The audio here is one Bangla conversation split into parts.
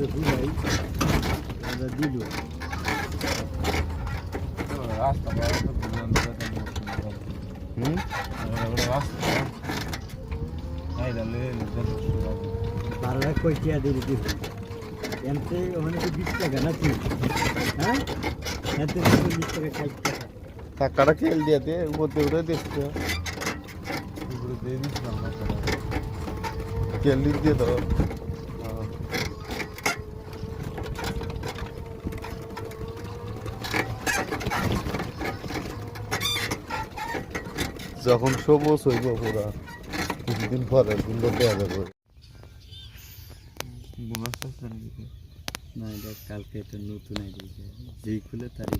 যে বুঝাই ওরা দিল। রাস্তা হুম? বারো লাখ কই টিয়া দিলি দিব এমতে ওখানে তো বিশ টাকা নাকি হ্যাঁ? এতে বিশ টাকা ষাট টাকা। টাকাটা খেল দিয়ে দে উপর উঠে দেখতে। পুরো দিয়ে দিছিলাম না খেল দিয়ে দাও। যখন সবুজ হইব পুরা কিছুদিন পরে যাবে। বোনাস না এটা কালকে এটা নতুন যেই খুলে তারই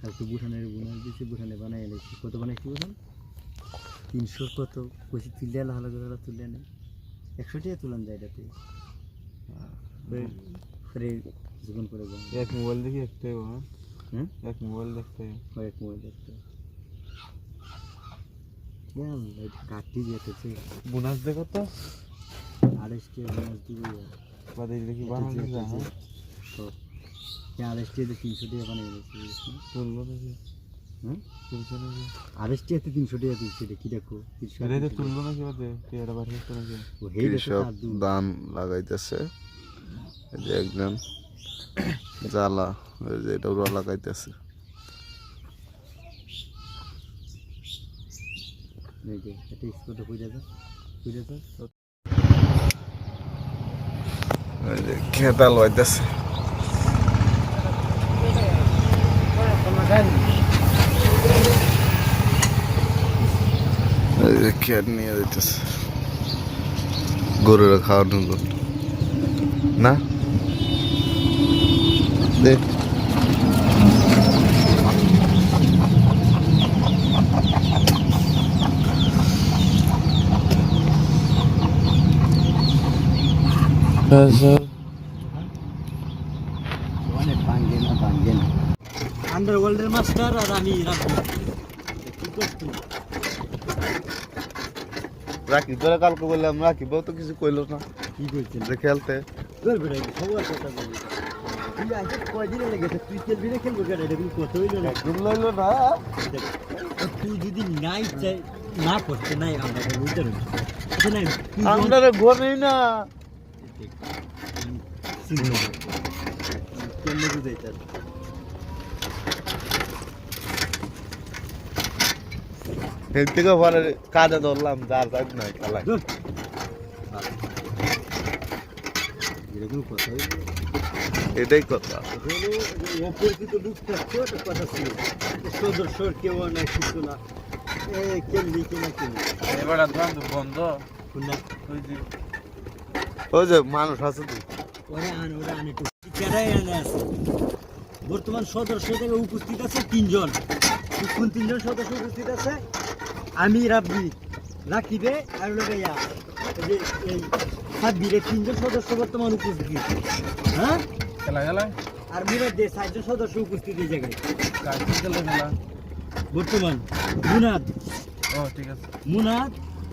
কালকে বুঠানের বোনাস দিয়েছে বুঠানে বানাই এনেছি। কত বানাইছি বুঠান? তিনশো কত? লাহালা করে তুলিয়া নেই একশো টাকা তুলান যায় এটাতে। ফ্রে জীবন করে এক মোবাইল দেখি একটাই হ্যাঁ এক মোবাইল দেখতে। কয়েক মোবাইল দেখতে। কাটি যেতেছে বোনাস দেখো তো আড়াইশটি বোনাস দিবে। বাদে দেখি বানানো যায় হ্যাঁ? তো আড়াইশটি তিনশো টাকা বানিয়ে এনেছি তুললো নাকি হুম? তুলছে নাকি আড়াইশটি হাতে তিনশো টাকা দিচ্ছে এটা কি দেখো? নাকি? বাদে বাড়ি লাগাইতেছে। যে একজন জ্বালা যে এটা ওরা লাগাইতেছে। এই যে এটা স্পটে কই যাবে কই যাবে গরুরা খাওয়ানোর জন্য। না? দেখ। না আন্ডারওয়ার্ল্ডের মাস্টার আর আমি রাখি তোরা কালকে বললাম রাখিব তো কিছু কইলো না কি করছেন যে খেলতে তুই যদি নাই চাই না করতে নাই আমরা পারবি আচ্ছা নাই আমরা না কেমনে বুঝাইতাম এর থেকে পরে কাজে ধরলাম যার যাক না এটাই কথা। হলো অপরিচিত লোক থাকতো একটা কথা ছিল সদস্যর কেউ না কিছু না। এ কেমনি কিনা কেমনি? এবার বন্ধ। শুননা ওই যে ওই যে মানুষ আছে তো। বর্তমান সদস্য থেকে উপস্থিত আছে তিনজন। কোন তিনজন সদস্য উপস্থিত আছে? আমি রাব্বি রাখিবে আর ভাইয়া এই সাব্বিরে তিনজন সদস্য বর্তমান উপস্থিত। হ্যাঁ? খেলা খেলা? আর মিরাজ দিয়ে চারজন সদস্য উপস্থিত এই জায়গায়। খেলা? বর্তমান মুনাদ। ও ঠিক আছে। মুনাদ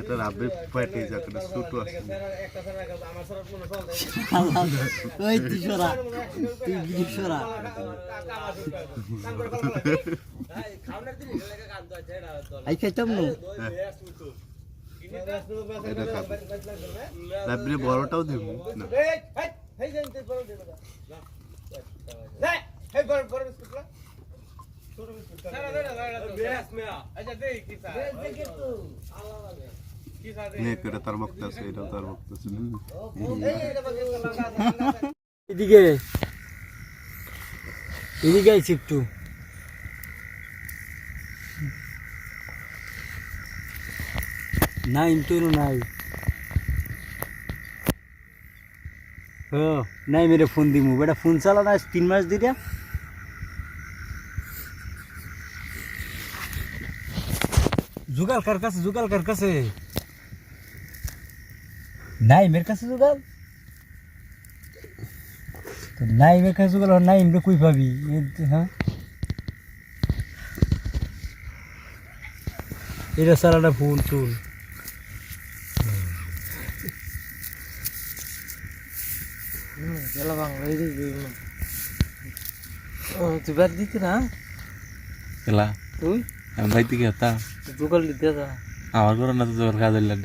এটা রাবে পেটে যাকে ছোট আছে ওই তুই সরা তুই বিলি সরা আই খাইতাম না এটা খাবে রাবে বড়টাও দেব না নে করে তার তার আছে এদিকে এদিকে আইছি একটু নাই তো নাই ও নাই মেরে ফোন দিমু বেটা ফোন চালা না তিন মাস দিটা যুগাল কার কাছে যুগাল কার কাছে? নাইমের কাছে যুগাল? তো নাইমের কাছে যুগাল নাইমরে কই পাবি? হ্যাঁ? এটা সারাটা ফুল টুল গেলা বাংলা তুই বাদ দিতে না? গেলা তুই? আমি ভাই থেকে হতা জোগাড় দিতে আমার করে না তো জোর কাজ হইলেন